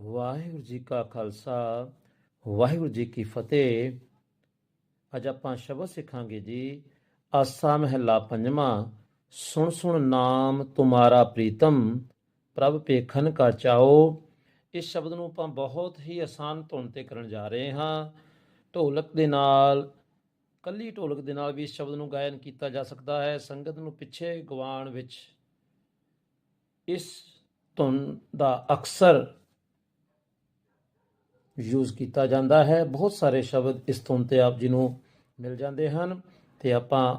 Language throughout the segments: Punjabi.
ਵਾਹਿਗੁਰੂ ਜੀ ਕਾ ਖਾਲਸਾ, ਵਾਹਿਗੁਰੂ ਜੀ ਕੀ ਫਤਿਹ। ਅੱਜ ਆਪਾਂ ਸ਼ਬਦ ਸਿੱਖਾਂਗੇ ਜੀ, ਆਸਾ ਮਹਿਲਾ ਪੰਜਵਾਂ, ਸੁਣ ਸੁਣ ਨਾਮ ਤੁਮਾਰਾ ਪ੍ਰੀਤਮ, ਪ੍ਰਭ ਪੇਖਨ ਕਾ ਚਾਓ। ਇਸ ਸ਼ਬਦ ਨੂੰ ਆਪਾਂ ਬਹੁਤ ਹੀ ਆਸਾਨ ਧੁਨ ਤੇ ਕਰਨ ਜਾ ਰਹੇ ਹਾਂ। ਢੋਲਕ ਦੇ ਨਾਲ, ਕੱਲੀ ਢੋਲਕ ਦੇ ਨਾਲ ਵੀ ਇਸ ਸ਼ਬਦ ਨੂੰ ਗਾਇਨ ਕੀਤਾ ਜਾ ਸਕਦਾ ਹੈ। ਸੰਗਤ ਨੂੰ ਪਿੱਛੇ ਗਵਾਣ ਵਿੱਚ ਇਸ ਧੁਨ ਦਾ ਅਕਸਰ ਯੂਜ਼ ਕੀਤਾ ਜਾਂਦਾ ਹੈ। ਬਹੁਤ ਸਾਰੇ ਸ਼ਬਦ ਇਸ ਧੁਨ ਤੇ ਆਪ ਜੀ ਨੂੰ ਮਿਲ ਜਾਂਦੇ ਹਨ ਤੇ ਆਪਾਂ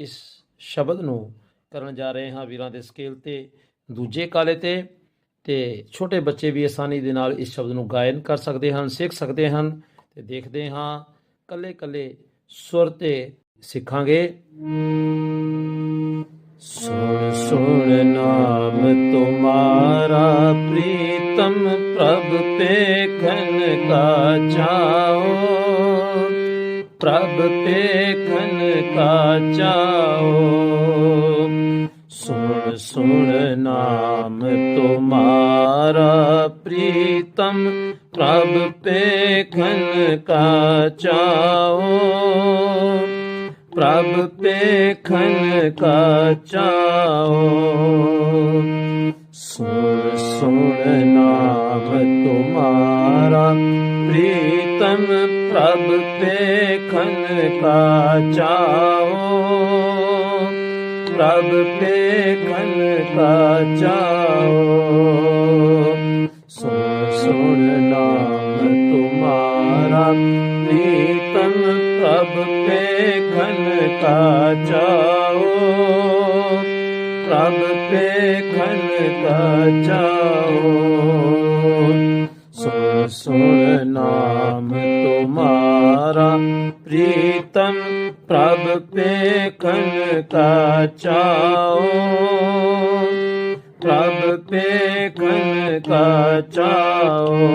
ਇਸ ਸ਼ਬਦ ਨੂੰ ਕਰਨ ਜਾ ਰਹੇ ਹਾਂ ਵੀਰਾਂ ਦੇ ਸਕੇਲ ਤੇ, ਦੂਜੇ ਕਾਲੇ ਤੇ ਤੇ ਛੋਟੇ ਬੱਚੇ ਵੀ ਆਸਾਨੀ ਦੇ ਨਾਲ ਇਸ ਸ਼ਬਦ ਨੂੰ ਗਾਇਨ ਕਰ ਸਕਦੇ ਹਨ, ਸਿੱਖ ਸਕਦੇ ਹਨ ਤੇ ਦੇਖਦੇ ਹਾਂ ਕੱਲੇ ਕੱਲੇ ਸੁਰ ਤੇ ਸਿੱਖਾਂਗੇ। ਸੁਣ ਸੁਣ ਨਾਮ ਤੁਮਾਰਾ तुम प्रभ पेखन का जाओ प्रभ पेखन का जाओ सुन सुन नाम तुम्हारा प्रीतम प्रभ पेखन का जाओ प्रभ पेखन का जाओ ਸੁਣ ਸੁਣ ਨਾਮ ਤੁਮਾਰਾ ਪ੍ਰੀਤਮ ਪ੍ਰਭ ਪੇਖਨ ਕਾ ਚਾਓ ਪ੍ਰਭ ਪੇਖਨ ਕਾ ਚਾਓ ਸੁਣ ਸੁਣ ਨਾਮ ਤੁਮਾਰਾ ਪ੍ਰੀਤਮ ਪ੍ਰਭ ਪੇਖਨ ਕਾ ਚਾਓ ਪ੍ਰਭ ਪੇਖਨ ਕਾ ਚਾਓ ਸੁਰ ਸੁਰ ਨਾਮ ਤੁਮਾਰਾ ਪ੍ਰੀਤਮ ਪ੍ਰਭ ਪੇਖਨ ਕਾ ਚਾਓ ਪ੍ਰਭ ਪੇਖਨ ਕਾ ਚਾਓ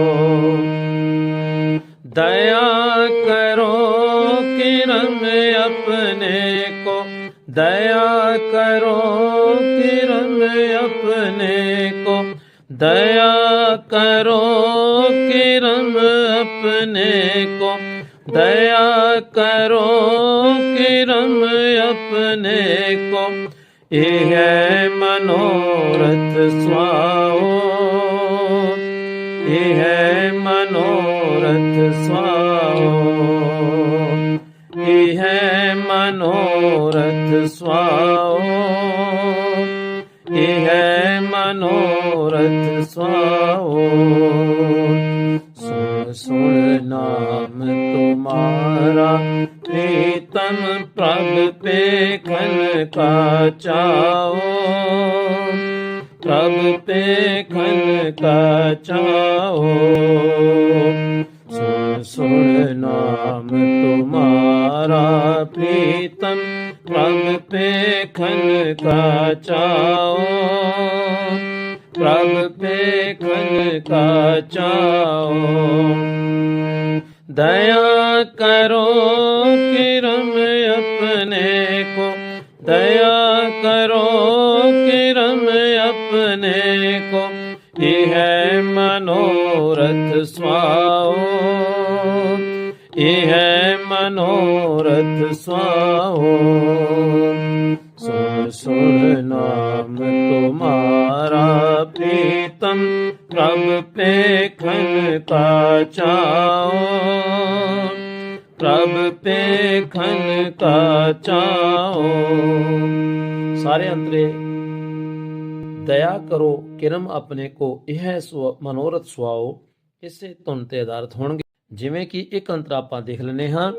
ਦਇਆ ਕਰੋ ਕਿਰਮ ਆਪਣੇ दया करो किरम अपने को दया करो किरम अपने को दया करो किरम अपने को ये है मनोरथ स्वाओ ये है मनोरथ स्वाओ चाओ प्रभ पेखन का चाओ सुन सुन नाम तुम्हारा प्रीतम प्रभ पेखन का चाओ प्रभ पेखन का चाओ दया करो किरम अपने को दया ਇਹ ਹੈ ਮਨੋਰਥ ਸੁਆਓ। ਸੁਣ ਸੁਣ ਨਾਮ ਤੁਮਾਰਾ ਪ੍ਰੀਤਮ, ਪ੍ਰਭ ਪੇਖਨਤਾ ਚਾਓ। ਪ੍ਰਭ ਪੇਖਨਤਾ ਚਾਓ। ਸਾਰੇ ਅੰਤਰੇ, ਦਇਆ ਕਰੋ, ਕਿਰਮ ਆਪਣੇ ਕੋ, ਇਹ ਮਨੋਰਥ ਸੁਆਓ। ਇਸੇ ਧੁਨ ਤੇ ਆਧਾਰਿਤ ਹੋਣਗੇ। ਜਿਵੇਂ ਕਿ ਇੱਕ ਅੰਤਰ ਆਪਾਂ ਦੇਖ ਲੈਨੇ ਹਾਂ।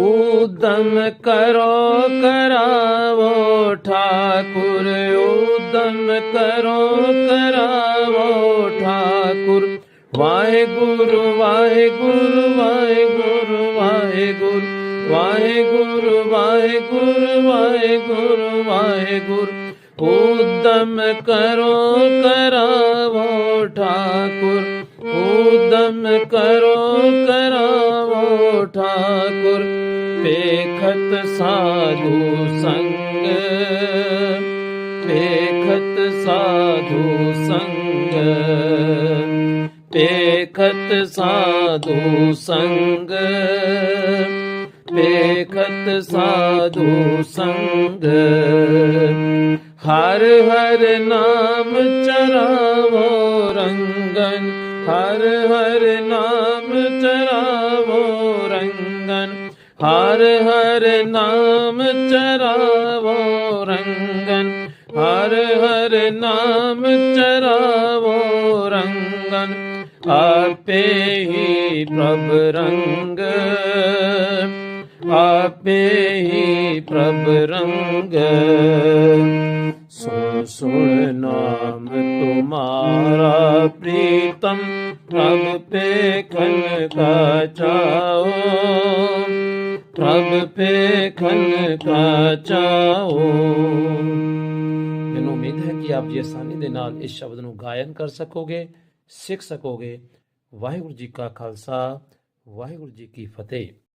ਉਦਮ ਕਰੋ, ਕਰਾਵੋ, ਠਾਕੁਰ ਉਦਮ ਕਰੋ, ਕਰਾਵੋ, ਠਾਕੁਰ। ਵਾਹਿਗੁਰੂ ਵਾਹਿਗੁਰੂ ਵਾਹਿਗੁਰੂ ਵਾਹਿਗੁਰੂ ਵਾਹਿਗੁਰੂ ਵਾਹਿਗੁਰੂ ਵਾਹਿਗੁਰੂ ਵਾਹਿਗੁਰੂ। उद्यम करो करावो ठाकुर उद्यम करो करावो ठाकुर पेखत साधु संग पेखत साधु संग पेखत साधु संग पेखत साधु संग ਹਰ ਹਰ ਨਾਮ ਚਰਾਵੋ ਰੰਗਨ, ਹਰ ਹਰ ਨਾਮ ਚਰਾਵੋ ਰੰਗਨ, ਹਰ ਹਰ ਨਾਮ ਚਰਾਵੋ ਰੰਗਨ, ਹਰ ਹਰ ਨਾਮ ਚਰਾਵੋ ਰੰਗਨ, ਆਪੇ ਹੀ ਪ੍ਰਭ ਰੰਗ, ਆਪੇ ਹੀ ਪ੍ਰਭ ਰੰਗ। ਸੁਣ ਸੁਣ ਨਾਮ ਤੁਮਾਰਾ ਪ੍ਰੀਤਮ ਪ੍ਰਭ ਪੇਖਨ ਕਾ ਚਾਓ ਪ੍ਰਭ ਪੇਖਨ ਕਾ ਚਾਓ ਮੈਨੂੰ ਉਮੀਦ ਹੈ ਕਿ ਆਪ ਜੀ ਆਸਾਨੀ ਦੇ ਨਾਲ ਇਸ ਸ਼ਬਦ ਨੂੰ ਗਾਇਨ ਕਰ ਸਕੋਗੇ, ਸਿੱਖ ਸਕੋਗੇ। ਵਾਹਿਗੁਰੂ ਜੀ ਕਾ ਖਾਲਸਾ, ਵਾਹਿਗੁਰੂ ਜੀ ਕੀ ਫਤਿਹ।